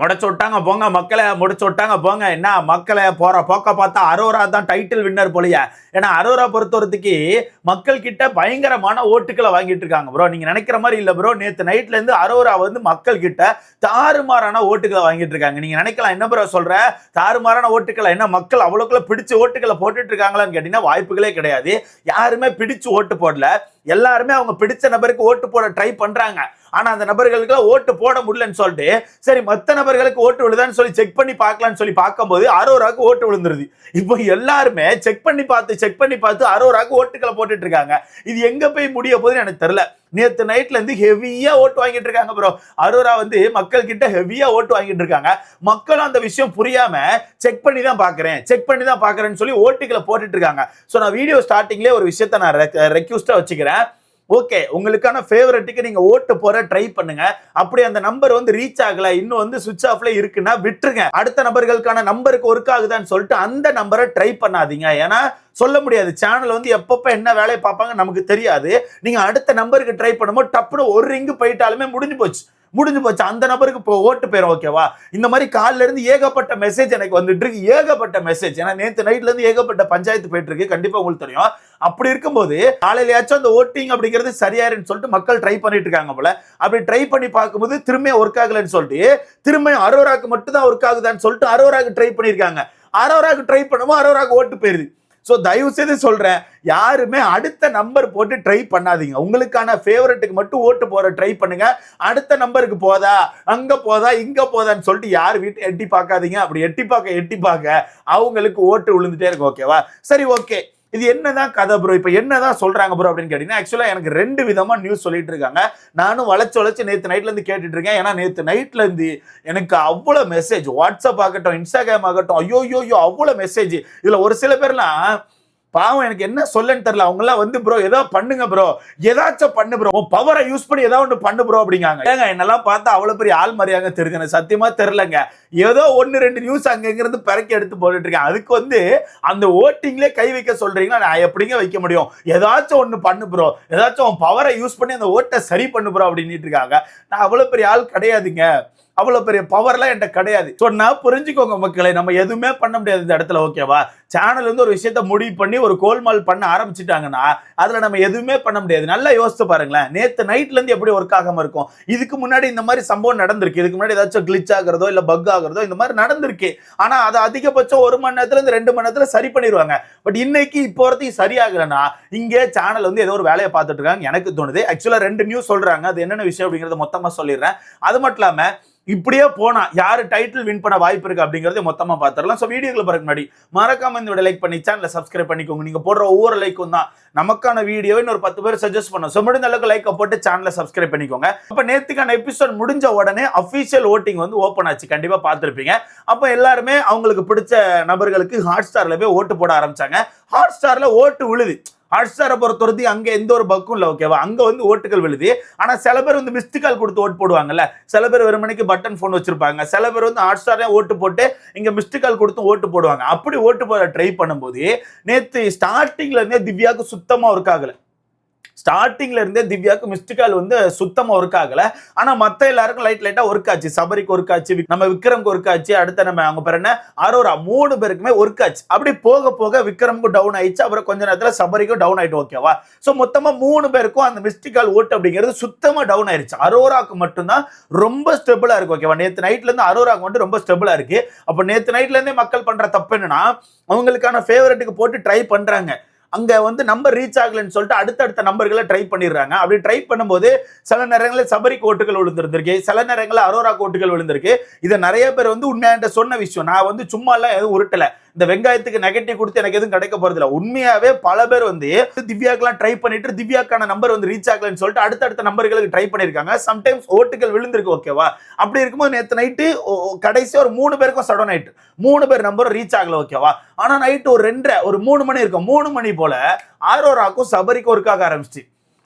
முடச்சு விட்டாங்க போங்க மக்களை முடிச்சு விட்டாங்க போங்க. என்ன மக்களை போகிற போக்க பார்த்தா அரோரா தான் டைட்டில் வின்னர் போலியா. ஏன்னா அரோரா பொறுத்தவரத்துக்கு மக்கள் கிட்ட பயங்கரமான ஓட்டுக்களை வாங்கிட்டு இருக்காங்க ப்ரோ நீங்கள் நினைக்கிற மாதிரி இல்லை ப்ரோ நேற்று நைட்லேருந்து அரோரா வந்து மக்கள் கிட்ட தாறுமாறான ஓட்டுகளை வாங்கிட்டு இருக்காங்க. நீங்கள் நினைக்கலாம் என்ன ப்ரோ சொல்கிற தாறுமாறான ஓட்டுக்களை என்ன மக்கள் அவ்வளோக்குள்ள பிடிச்ச ஓட்டுக்களை போட்டுட்டு இருக்காங்களான்னு கேட்டிங்கன்னா வாய்ப்புகளே கிடையாது. யாருமே பிடிச்சு ஓட்டு போடல. எல்லாருமே அவங்க பிடிச்ச நபருக்கு ஓட்டு போட ட்ரை பண்றாங்க. ஆனா அந்த நபர்களுக்கு ஓட்டு போட முடியலன்னு சொல்லிட்டு சரி மற்ற நபர்களுக்கு ஓட்டு விழுதான்னு சொல்லி செக் பண்ணி பார்க்கலாம்னு சொல்லி பார்க்கும்போது அரோராக்கு ஓட்டு விழுந்துருது. இப்போ எல்லாருமே செக் பண்ணி பார்த்து செக் பண்ணி பார்த்து அரோராக்கு ஓட்டுக்களை போட்டுட்டு இருக்காங்க. இது எங்க போய் முடிய போகுதுன்னு எனக்கு தெரியல. நேற்று நைட்ல இருந்து ஓட்டு வாங்கிட்டு இருக்காங்க ப்ரோ அரோரா வந்து மக்கள் கிட்ட ஓட்டு வாங்கிட்டு இருக்காங்க. மக்களும் அந்த விஷயம் புரியாம செக் பண்ணி தான் பார்க்குறேன் செக் பண்ணி தான் பார்க்குறேன்னு சொல்லி ஓட்டுகளை போட்டுட்டு இருக்காங்க. ஸோ நான் வீடியோ ஸ்டார்டிங்லேயே ஒரு விஷயத்த நான் ரெக்யூஸ்டாக வச்சுக்கிறேன். ஓகே உங்களுக்கான ஃபேவரட்டுக்கு நீங்கள் ஓட்டு போகிற ட்ரை பண்ணுங்க. அப்படி அந்த நம்பர் வந்து ரீச் ஆகலை இன்னும் வந்து சுவிட்ச் ஆஃப்ல இருக்குன்னா விட்டுருங்க. அடுத்த நபர்களுக்கான நம்பருக்கு ஒர்க் ஆகுதான்னு சொல்லிட்டு அந்த நம்பரை ட்ரை பண்ணாதீங்க. ஏன்னா சொல்ல முடியாது. சேனல் வந்து எப்பப்ப என்ன வேலையை பார்ப்பாங்க நமக்கு தெரியாது. நீங்க அடுத்த நம்பருக்கு ட்ரை பண்ணும்போது டப்புன்னு ஒரு ரிங்கு போயிட்டாலுமே முடிஞ்சு போச்சு. முடிஞ்சு போச்சு. அந்த நபருக்கு இப்போ ஓட்டு போயிடும் ஓகேவா இந்த மாதிரி காலில இருந்து ஏகப்பட்ட மெசேஜ் எனக்கு வந்துட்டு இருக்கு. ஏகப்பட்ட மெசேஜ் ஏன்னா நேற்று நைட்ல இருந்து ஏகப்பட்ட பஞ்சாயத்து போயிட்டு இருக்கு. கண்டிப்பா உங்களுக்கு தெரியும். அப்படி இருக்கும்போது காலையிலயாச்சும் அந்த ஓட்டிங் அப்படிங்கிறது சரியாயிருன்னு சொல்லிட்டு மக்கள் ட்ரை பண்ணிட்டு இருக்காங்க போல. அப்படி ட்ரை பண்ணி பார்க்கும்போது திரும்ப ஒர்க் ஆகலைன்னு சொல்லிட்டு திரும்ப அரோராக்கு மட்டும் தான் ஒர்க் ஆகுதான்னு சொல்லிட்டு அரோராக்கு ட்ரை பண்ணியிருக்காங்க. அரோராக்கு ட்ரை பண்ணுவோம் அரோராக்கு ஓட்டு போயிருது. ஸோ தயவு செய்து சொல்கிறேன் யாருமே அடுத்த நம்பர் போட்டு ட்ரை பண்ணாதீங்க. உங்களுக்கான ஃபேவரட்டுக்கு மட்டும் ஓட்டு போகிற ட்ரை பண்ணுங்க. அடுத்த நம்பருக்கு போதா அங்கே போதா இங்கே போதான்னு சொல்லிட்டு யார் வீட்டு எட்டி பார்க்காதீங்க. அப்படி எட்டி பார்க்க எட்டி பார்க்க அவங்களுக்கு ஓட்டு விழுந்துட்டே இருக்கும் ஓகேவா சரி ஓகே இது என்னதான் கதை ப்ரோ இப்போ என்னதான் சொல்றாங்க ப்ரோ அப்படின்னு கேட்டீங்கன்னா ஆக்சுவலாக எனக்கு ரெண்டு விதமா நியூஸ் சொல்லிட்டு இருக்காங்க. நானும் வளைச்சு வளைச்சு நேற்று நைட்ல இருந்து கேட்டுட்டு இருக்கேன். ஏன்னா நேற்று நைட்ல இருந்து எனக்கு அவ்வளோ மெசேஜ் வாட்ஸ்அப் ஆகட்டும் இன்ஸ்டாகிராம் ஆகட்டும் ஐயோ ஐயோ அவ்வளோ மெசேஜ் இதுல ஒரு சில பேர்லாம் பாவம் எனக்கு என்ன சொல்லன்னு தெரியல. அவங்க எல்லாம் வந்து ப்ரோ ஏதோ பண்ணுங்க ப்ரோ ஏதாச்சும் பண்ணு ப்ரோ உன் பவரை யூஸ் பண்ணி ஏதாவது ஒன்று பண்ணு ப்ரோ அப்படிங்காங்க. ஏங்க என்னெல்லாம் பார்த்தா அவ்வளோ பெரிய ஆள் மாதிரியாங்க தெரியுது எனக்கு சத்தியமா தெரிலங்க ஏதோ ஒன்று ரெண்டு நியூஸ் அங்கங்கிருந்து பிறக்கி எடுத்து போட்டுட்டு இருக்கேன். அதுக்கு வந்து அந்த ஓட்டிங்லேயே கை வைக்க சொல்றீங்களா? நான் எப்படிங்க வைக்க முடியும்? ஏதாச்சும் ஒன்று பண்ணு ப்ரோ ஏதாச்சும் பவரை யூஸ் பண்ணி அந்த ஓட்டை சரி பண்ணு ப்ரோ அப்படின்ட்டு இருக்காங்க. நான் அவ்வளோ பெரிய ஆள் கிடையாதுங்க. அவ்வளோ பெரிய பவர்லாம் என்கிட்ட கிடையாது. சொன்னா புரிஞ்சுக்கோங்க மக்களை நம்ம எதுவுமே பண்ண முடியாது இந்த இடத்துல ஓகேவா சேனல் வந்து ஒரு விஷயத்த முடிவு பண்ணி ஒரு கோல்மால் பண்ண ஆரம்பிச்சிட்டாங்கன்னா அதில் நம்ம எதுவுமே பண்ண முடியாது. நல்லா யோசித்து பாருங்களேன் நேற்று நைட்லேருந்து எப்படி ஒர்க் ஆகாம இருக்கும்? இதுக்கு முன்னாடி இந்த மாதிரி சம்பவம் நடந்திருக்கு. இதுக்கு முன்னாடி ஏதாச்சும் கிளிச் ஆகிறதோ இல்லை பக் ஆகுறதோ இந்த மாதிரி நடந்திருக்கு. ஆனால் அதை அதிகபட்சம் ஒரு மணி நேரத்துலேருந்து ரெண்டு மணி நேரத்தில் சரி பண்ணிடுவாங்க. பட் இன்னைக்கு இப்போ வரத்தையும் சரியாகலைன்னா இங்கே சேனல் வந்து ஏதோ ஒரு வேலையை பார்த்துட்டு இருக்காங்க எனக்கு தோணுது. ஆக்சுவலாக ரெண்டு நியூஸ் சொல்கிறாங்க அது என்னென்ன விஷயம் அப்படிங்கிறத மொத்தமாக சொல்லிடுறேன். அது மட்டும் இல்லாமல் இப்படியே போனா யாரு டைட்டில் வின் பண்ண வாய்ப்பு இருக்கு அப்படிங்கறத மொத்தமா பாத்துரலாம் ஸோ வீடியோக்குள்ள பிறகு முன்னாடி மறக்காம இந்த லைக் பண்ணி சேனலை சப்ஸ்கிரைப் பண்ணிக்கோங்க. நீங்க போடுற ஒவ்வொரு லைக்கும் தான் நமக்கான வீடியோவை இன்னொரு பத்து பேர் சஜஸ்ட் பண்ணும். ஸோ முடிந்த அளவுக்கு லைக்கை போட்டு சேனலை சப்ஸ்கிரைப் பண்ணிக்கோங்க. அப்ப நேத்துக்கான எபிசோட் முடிஞ்ச உடனே அஃபீஷியல் ஓட்டிங் வந்து ஓப்பன் ஆச்சு. கண்டிப்பா பார்த்துருப்பீங்க அப்போ எல்லாருமே அவங்களுக்கு பிடிச்ச நபர்களுக்கு ஹாட் ஸ்டார்ல போய் ஓட்டு போட ஆரம்பிச்சாங்க. ஹாட் ஸ்டார்ல ஓட்டு விழுது. ஹாட்ஸ்டாரை பொறுத்தவரத்தி அங்கே எந்த ஒரு பக்கும் இல்லை ஓகேவா அங்கே வந்து ஓட்டுகள் விழுது. ஆனால் சில பேர் வந்து மிஸ்டு கால் கொடுத்து ஓட்டு போடுவாங்கல்ல? சில பேர் வெறுமனைக்கு பட்டன் ஃபோன் வச்சிருப்பாங்க. சில பேர் வந்து ஹாட்ஸ்டாரே ஓட்டு போட்டு இங்கே மிஸ்டு கால் கொடுத்து ஓட்டு போடுவாங்க. அப்படி ஓட்டு போட ட்ரை பண்ணும்போது நேற்று ஸ்டார்டிங்ல இருந்தே திவ்யாவுக்கு சுத்தமாக ஒர்க் ஆகலை. ஸ்டார்டிங்ல இருந்தே திவ்யாவுக்கு மிஸ்டு கால் வந்து சுத்தமா ஒர்க் ஆகல. ஆனா மத்த எல்லாருக்கும் லைட் லைட்டா ஒர்க் ஆச்சு. சபரிக்கு ஒர்க் ஆச்சு நம்ம விக்ரம்க்கு ஒர்க் ஆச்சு அடுத்த நம்ம அவங்க பேர் என்ன? அரோரா. மூணு பேருக்குமே ஒர்க் ஆச்சு. அப்படி போக போக விக்ரம்க்கு டவுன் ஆயிடுச்சு. அப்புறம் கொஞ்ச நேரத்துல சபரிக்கும் டவுன் ஆயிட்டு ஓகேவா சோ மொத்தமா மூணு பேருக்கும் அந்த மிஸ்டு கால் ஓட்டு அப்படிங்கிறது சுத்தமா டவுன் ஆயிருச்சு. அரோராக்கு மட்டும்தான் ரொம்ப ஸ்டெபிளா இருக்கு ஓகேவா நேத்து நைட்ல இருந்து அரோராக்கு மட்டும் ரொம்ப ஸ்டெபிளா இருக்கு. அப்ப நேத்து நைட்ல இருந்தே மக்கள் பண்ற தப்பு என்னன்னா அவங்களுக்கான ஃபேவரட்டுக்கு போட்டு ட்ரை பண்றாங்க. அங்கே வந்து நம்பர் ரீச் ஆகலைன்னு சொல்லிட்டு அடுத்தடுத்த நம்பர்களை ட்ரை பண்ணிடுறாங்க. அப்படி ட்ரை பண்ணும்போது சில நேரங்களில் சபரி கோட்டுகள் விழுந்திருந்திருக்கு. சில நேரங்களில் அரோரா கோட்டுகள் விழுந்திருக்கு. இதை நிறைய பேர் வந்து உண்மையான சொன்ன விஷயம். நான் வந்து சும்மாலாம் எதுவும் உருட்டலை. இந்த வெங்காயத்துக்கு நெகட்டிவ் கொடுத்து எனக்கு எதுவும் கிடைக்க போறது இல்லை உண்மையாவே பல பேர் வந்து திவ்யாக்கெல்லாம் ட்ரை பண்ணிட்டு திவ்யாக்கான நம்பர் வந்து ரீச் ஆகலன்னு சொல்லிட்டு அடுத்தடுத்த நம்பர்களுக்கு ட்ரை பண்ணியிருக்காங்க. சம்டைம்ஸ் ஓட்டுகள் விழுந்திருக்கு ஓகேவா அப்படி இருக்கும்போது நேற்று நைட்டு கடைசி ஒரு மூணு பேருக்கும் சடன் ஆயிட்டு மூணு பேர் நம்பரும் ரீச் ஆகல ஓகேவா ஆனா நைட்டு ஒரு ரெண்டரை ஒரு மூணு மணி இருக்கும். மூணு மணி போல ஆரோராக்கும் சபரிக்கும் ஒர்க்காக ஆரம்பிச்சு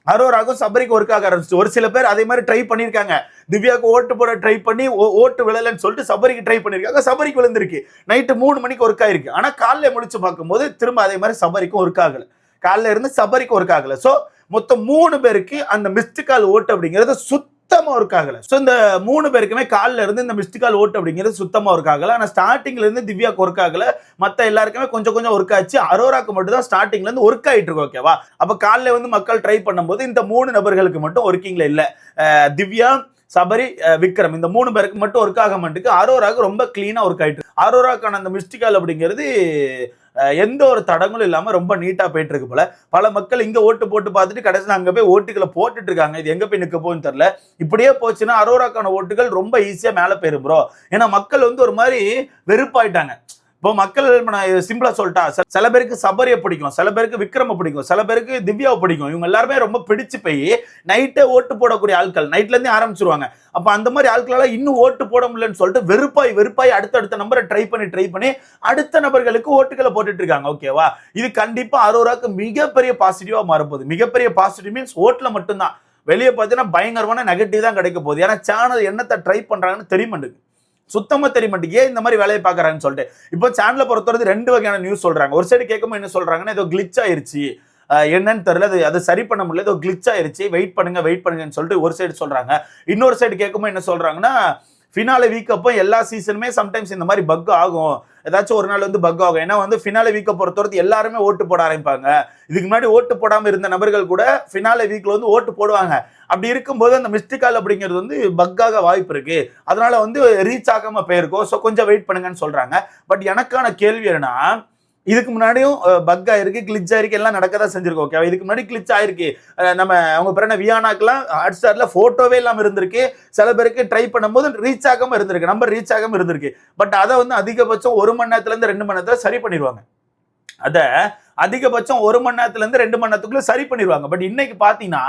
அரோராகவும் சபரிக்கு ஒர்க் ஆக ஆரம்பிச்சு ஒரு சில பேர் அதே மாதிரி ட்ரை பண்ணியிருக்காங்க திவ்யாவுக்கு ஓட்டு போட ட்ரை பண்ணி ஓ- ஓட்டு விழலன்னு சொல்லிட்டு சபரிக்கு ட்ரை பண்ணியிருக்காங்க சபரிக்கு விழுந்திருக்கு. நைட்டு மூணு மணிக்கு ஒர்க் ஆயிருக்கு. ஆனால் காலைல முடிச்சு பார்க்கும்போது திரும்ப அதே மாதிரி சபரிக்கும் ஒர்க் ஆகல. காலைல இருந்து சபரிக்கு ஒர்க் ஆகல. ஸோ மொத்தம் மூணு பேருக்கு அந்த மிஸ்டு கால் ஓட்டு அப்படிங்கிறது சுத்த சுத்தமாக ஒர்க் ஆகலை. ஸோ இந்த மூணு பேருக்குமே காலில் இருந்து இந்த மிஸ்டு கால் ஓட்டு அப்படிங்கிறது சுத்தமாக ஒர்க் ஆகலை. ஆனால் ஸ்டார்டிங்ல இருந்து திவ்யாக்கு ஒர்க் ஆகல. மற்ற எல்லாருக்குமே கொஞ்சம் கொஞ்சம் ஒர்க் ஆச்சு. அரோராக்கு மட்டும் தான் ஸ்டார்டிங்ல இருந்து ஒர்க் ஆகிட்டு இருக்கு ஓகேவா அப்போ காலைல வந்து மக்கள் ட்ரை பண்ணும்போது இந்த மூணு நபர்களுக்கு மட்டும் ஒர்க்கிங்ல இல்லை. திவ்யா சபரி விக்ரம் இந்த மூணு பேருக்கு மட்டும் ஒர்க் ஆக மாட்டுக்கு அரோராக்கு ரொம்ப கிளீனாக ஒர்க் ஆயிட்டு அரோராக்கான அந்த மிஸ்டிகால் அப்படிங்கிறது எந்த ஒரு தடங்களும் இல்லாமல் ரொம்ப நீட்டாக போயிட்டு இருக்கு போல. பல மக்கள் இங்கே ஓட்டு போட்டு பார்த்துட்டு கடைசியில் அங்கே போய் ஓட்டுகளை போட்டுட்டு இருக்காங்க. இது எங்கே போய் நிற்க போகுன்னு தெரில இப்படியே போச்சுன்னா அரோராக்கான ஓட்டுகள் ரொம்ப ஈஸியாக மேலே போயிரும் ப்ரோ ஏன்னா மக்கள் வந்து ஒரு மாதிரி வெறுப்பாயிட்டாங்க. இப்போ மக்கள் நான் சிம்பிளா சொல்லிட்டா சில- சில பேருக்கு சபரியை பிடிக்கும் சில பேருக்கு விக்ரம பிடிக்கும் சில பேருக்கு திவ்யாவை பிடிக்கும். இவங்க எல்லாருமே ரொம்ப பிடிச்சு போய் நைட்டே ஓட்டு போடக்கூடிய ஆட்கள். நைட்ல இருந்தே ஆரம்பிச்சிருவாங்க. அப்ப அந்த மாதிரி ஆட்களால இன்னும் ஓட்டு போட முடியலன்னு சொல்லிட்டு வெறுப்பாய் வெறுப்பாய் அடுத்தடுத்த நம்பரை ட்ரை பண்ணி ட்ரை பண்ணி அடுத்த நபர்களுக்கு ஓட்டுகளை போட்டுட்டு இருக்காங்க. ஓகேவா இது கண்டிப்பா அரோராக்கு மிகப்பெரிய பாசிட்டிவா மாறப்போகுது. மிகப்பெரிய பாசிட்டிவ் மீன்ஸ் ஓட்டுல மட்டும்தான். வெளியே பார்த்தீங்கன்னா பயங்கரமான நெகட்டிவ் தான் கிடைக்க போகுது. ஏன்னா சேனல் என்னத்தை ட்ரை பண்ணுறாங்கன்னு தெரிய சுத்தமா தெரிய மாட்டேங்க ஏன் இந்த மாதிரி வேலையை பாக்குறாங்கன்னு சொல்லிட்டு. இப்போ சேனலை பொறுத்தவரை ரெண்டு வகையான நியூஸ் சொல்றாங்க. ஒரு சைடு கேட்கும்போது என்ன சொல்றாங்கன்னா ஏதோ கிளிச் ஆயிருச்சு. என்னன்னு தெரியல. அது அதை சரி பண்ண முடியல. ஏதோ கிளிச் ஆயிருச்சு. வெயிட் பண்ணுங்க வெயிட் பண்ணுங்கன்னு சொல்லிட்டு ஒரு சைடு சொல்றாங்க. இன்னொரு சைடு கேட்கும்போது என்ன சொல்றாங்கன்னா ஃபினாலே வீக் அப்போ எல்லா சீசனுமே சம்டைம்ஸ் இந்த மாதிரி பக் ஆகும். ஏதாச்சும் ஒரு நாள் வந்து பக் ஆகும். ஏன்னா வந்து ஃபினாலே வீக்கை பொறுத்தவரைக்கும் எல்லாருமே ஓட்டு போட ஆரம்பிப்பாங்க. இதுக்கு முன்னாடி ஓட்டு போடாமல் இருந்த நபர்கள் கூட ஃபினாலே வீக்கில் வந்து ஓட்டு போடுவாங்க. அப்படி இருக்கும்போது அந்த மிஸ்டிக்கால் அப்படிங்கிறது வந்து பக்காக வாய்ப்பு இருக்கு. அதனால வந்து ரீச் ஆகாமல் போயிருக்கோம். ஸோ கொஞ்சம் வெயிட் பண்ணுங்கன்னு சொல்கிறாங்க பட் எனக்கான கேள்வி என்னன்னா இதுக்கு முன்னாடியும் பக் ஆயிருக்கு கிளிச் ஆயிருக்கு எல்லாம் நடக்க தான் செஞ்சிருக்கோம் ஓகே இதுக்கு முன்னாடி கிளிச் ஆயிருக்கு. நம்ம அவங்க பிறன வியானாக்கெல்லாம் ஹாட் ஸ்டாரில் ஃபோட்டோவே இல்லாமல் இருந்திருக்கு. சில பேருக்கு ட்ரை பண்ணும்போது ரீச் ஆகாம இருந்திருக்கு நம்பர் ரீச் ஆகாம இருந்திருக்கு. பட் அதை வந்து அதிகபட்சம் ஒரு மணி நேரத்துலேருந்து ரெண்டு மணி நேரத்துல சரி பண்ணிடுவாங்க. அதை அதிகபட்சம் ஒரு மணி நேரத்துலேருந்து ரெண்டு மணி நேரத்துக்குள்ளே சரி பண்ணிடுவாங்க. பட் இன்னைக்கு பார்த்தீங்கன்னா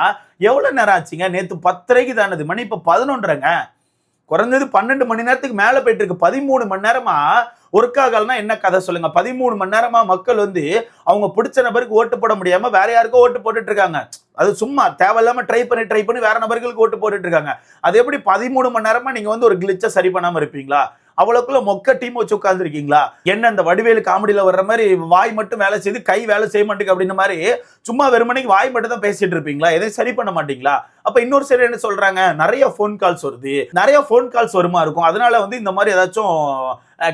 எவ்வளோ நேரம் ஆச்சுங்க? நேற்று பத்தரைக்கு தானது மணி இப்போ பதினொன்றரைங்க. குறைஞ்சது பன்னெண்டு மணி நேரத்துக்கு மேலே போயிட்டு இருக்கு. பதிமூணு மணி நேரமாக ஒர்க் ஆகலன்னா என்ன கதை சொல்லுங்க. பதிமூணு மணி நேரமா மக்கள் வந்து அவங்க பிடிச்ச நபருக்கு ஓட்டு போட முடியாம வேற யாருக்கோ ஓட்டு போட்டுட்டு இருக்காங்க. அது சும்மா தேவையில்லாம ட்ரை பண்ணி ட்ரை பண்ணி வேற நபர்களுக்கு ஓட்டு போட்டுட்டு இருக்காங்க. அது எப்படி பதிமூணு மணி நேரமா நீங்க வந்து ஒரு கிளிச்சை சரி பண்ணாம இருப்பீங்களா? அவ்வளோக்குள்ள மொக்க டீம் வச்சு உட்காந்துருக்கீங்களா என்ன இந்த வடிவேலு காமெடியில் வர்ற மாதிரி வாய் மட்டும் வேலை செய்து கை வேலை செய்ய மாட்டேங்குது அப்படின்ற மாதிரி சும்மா வெறுமனைக்கு வாய் மட்டும் தான் பேசிட்டு இருப்பீங்களா? எதையும் சரி பண்ண மாட்டீங்களா? அப்போ இன்னொரு சைடு என்ன சொல்றாங்க? நிறைய ஃபோன் கால்ஸ் வருது. நிறைய ஃபோன் கால்ஸ் வருமா இருக்கும். அதனால வந்து இந்த மாதிரி ஏதாச்சும்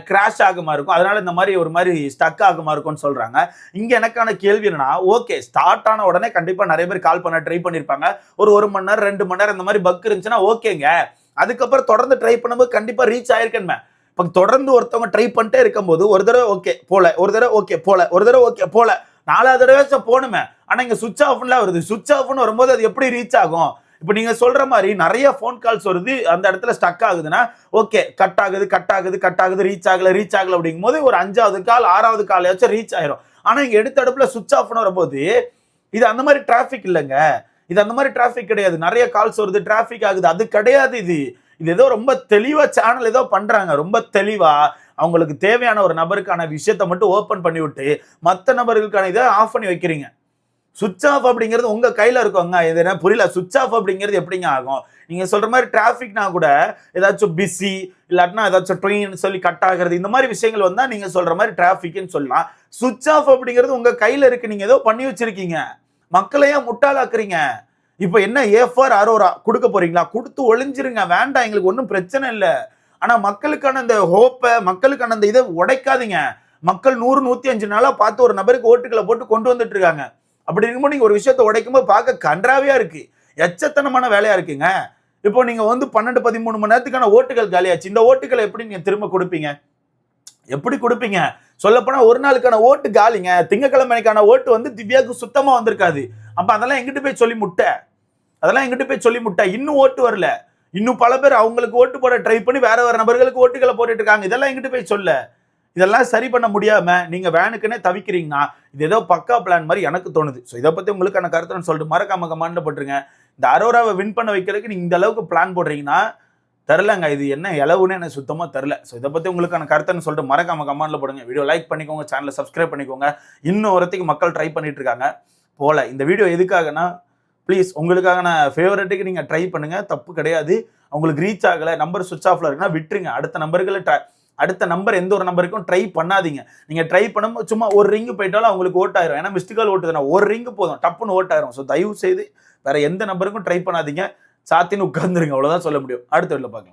கிராஷ் ஆகுமா இருக்கும்? அதனால இந்த மாதிரி ஒரு மாதிரி ஸ்டக் ஆகுமா இருக்கும்னு சொல்றாங்க. இங்க எனக்கான கேள்வி என்னன்னா ஓகே ஸ்டார்ட் ஆன உடனே கண்டிப்பா நிறைய பேர் கால் பண்ண ட்ரை பண்ணிருப்பாங்க. ஒரு ஒரு மணி நேரம் ரெண்டு மணி நேரம் இந்த மாதிரி பக் இருந்துச்சுன்னா ஓகேங்க அதுக்கப்புறம் தொடர்ந்து ட்ரை பண்ணும்போது கண்டிப்பா ரீச் ஆயிருக்கேன் இப்போ தொடர்ந்து ஒருத்தவங்க ட்ரை பண்ணிட்டே இருக்கும்போது ஒரு தடவை ஓகே போல ஒரு தடவை ஓகே போல ஒரு தடவை ஓகே போல. நாலாவது தடவை போகணுமே ஆனால் இங்கே சுவிச் ஆஃப்லாம் வருது. சுவிச் ஆஃப்னு வரும்போது அது எப்படி ரீச் ஆகும்? இப்போ நீங்கள் சொல்கிற மாதிரி நிறைய ஃபோன் கால்ஸ் வருது அந்த இடத்துல ஸ்டக் ஆகுதுன்னா ஓகே கட் ஆகுது கட் ஆகுது கட் ஆகுது ரீச் ஆகலை ரீச் ஆகலை அப்படிங்கும் போது ஒரு அஞ்சாவது கால் ஆறாவது காலையாச்சும் ரீச் ஆயிரும். ஆனால் இங்கே எடுத்தடுப்பில் அடுப்புல சுவிச் ஆஃப்னு வரும்போது இது அந்த மாதிரி டிராஃபிக் இல்லைங்க. இது அந்த மாதிரி டிராஃபிக் கிடையாது. நிறைய கால்ஸ் வருது டிராஃபிக் ஆகுது. அது கிடையாது இது. இது ஏதோ ரொம்ப தெளிவாக சேனல் ஏதோ பண்ணுறாங்க ரொம்ப தெளிவாக அவங்களுக்கு தேவையான ஒரு நபருக்கான விஷயத்தை மட்டும் ஓப்பன் பண்ணி விட்டு மற்ற நபர்களுக்கான இதை ஆஃப் பண்ணி வைக்கிறீங்க. சுவிச் ஆஃப் அப்படிங்கிறது உங்கள் கையில் இருக்குங்க. இது என்ன புரியல? சுவிச் ஆஃப் அப்படிங்கிறது எப்படிங்க ஆகும்? நீங்கள் சொல்கிற மாதிரி டிராஃபிக்னா கூட ஏதாச்சும் பிஸி இல்லாட்டினா ஏதாச்சும் ட்ரெயின் சொல்லி கட் ஆகிறது இந்த மாதிரி விஷயங்கள் வந்தால் நீங்கள் சொல்கிற மாதிரி டிராஃபிக்னு சொல்லலாம். சுவிச் ஆஃப் அப்படிங்கிறது உங்கள் கையில் இருக்குது நீங்கள் ஏதோ பண்ணி வச்சுருக்கீங்க. மக்களையே முட்டாளாக்குறீங்க. இப்போ என்ன ஏஃபார் அரோரா கொடுக்க போகிறீங்களா கொடுத்து ஒளிஞ்சிருங்க. வேண்டாம் எங்களுக்கு ஒன்றும் பிரச்சனை இல்லை. ஆனால் மக்களுக்கான அந்த ஹோப்பை மக்களுக்கான அந்த இதை உடைக்காதீங்க. மக்கள் நூறு நூற்றி அஞ்சு நாளாக பார்த்து ஒரு நபருக்கு ஓட்டுகளை போட்டு கொண்டு வந்துட்டு இருக்காங்க. அப்படி இருக்கும்போது நீங்க ஒரு விஷயத்தை உடைக்கும்போது பார்க்க கன்றாவியாக இருக்கு. எச்சத்தனமான வேலையா இருக்குங்க. இப்போ நீங்க வந்து பன்னெண்டு பதிமூணு மணி நேரத்துக்கான ஓட்டுகள் காலியாச்சு. இந்த ஓட்டுகளை எப்படி நீங்க திரும்ப கொடுப்பீங்க? எப்படி கொடுப்பீங்க? சொல்லப்போனா ஒரு நாளுக்கான ஓட்டு காலிங்க. திங்கக்கிழமைக்கான ஓட்டு வந்து திவ்யாவுக்கு சுத்தமா வந்திருக்காது. அப்ப அதெல்லாம் எங்கிட்டு போய் சொல்லி முட்டை? அதெல்லாம் எங்கிட்ட போய் சொல்லி முட்டை? இன்னும் ஓட்டு வரல. இன்னும் பல பேர் அவங்களுக்கு ஓட்டு போட ட்ரை பண்ணி வேற வேற நபர்களுக்கு ஓட்டுகளை போட்டுட்டு இருக்காங்க. இதெல்லாம் எங்கிட்ட போய் சொல்ல? இதெல்லாம் சரி பண்ண முடியாம நீங்க வேனுக்குன்னே தவிக்கிறீங்கன்னா இது ஏதோ பக்கா பிளான் மாதிரி எனக்கு தோணுது. ஸோ இதை பத்தி உங்களுக்கான கருத்துன்னு சொல்லிட்டு மறக்காம கமாண்ட போட்டுருங்க. இந்த அரோராவை வின் பண்ண வைக்கிறதுக்கு நீங்க இந்த அளவுக்கு பிளான் போடுறீங்கன்னா தெரிலங்க இது என்ன இளவுன்னு எனக்கு சுத்தமா தெரில ஸோ இதை பத்தி உங்களுக்கான கருத்துன்னு சொல்லிட்டு மறக்காம கமாண்ட்ல போடுங்க. வீடியோ லைக் பண்ணிக்கோங்க சேனலை சப்ஸ்கிரைப் பண்ணிக்கோங்க. இன்னும் ஒருத்தைக்கு மக்கள் ட்ரை பண்ணிட்டு இருக்காங்க. போல. இந்த வீடியோ எதுக்காகனா ப்ளீஸ் உங்களுக்காக நான் ஃபேவரட்டுக்கு நீங்கள் ட்ரை பண்ணுங்க. தப்பு கிடையாது. உங்களுக்கு ரீச் ஆகலை. நம்பர் சுவிச் ஆஃப்ல இருக்குன்னா விட்டுருங்க. அடுத்த நம்பர்களை ட்ரை அடுத்த நம்பர் எந்த ஒரு நம்பருக்கும் ட்ரை பண்ணாதீங்க. நீங்கள் ட்ரை பண்ணும்போது சும்மா ஒரு ரிங்கு போயிட்டாலும் அவங்களுக்கு ஓட்டாயிரும் ஏன்னா மிஸ்டு கால் ஓட்டு தானே. ஒரு ரிங்கு போதும். டப்புன்னு ஓட்டாயிரும் ஸோ தயவு செய்து வேற எந்த நம்பருக்கும் ட்ரை பண்ணாதீங்க. சாத்தின்னு உட்காந்துருங்க அவ்வளோதான் சொல்ல முடியும். அடுத்த வீட்டில் பார்க்கலாம்.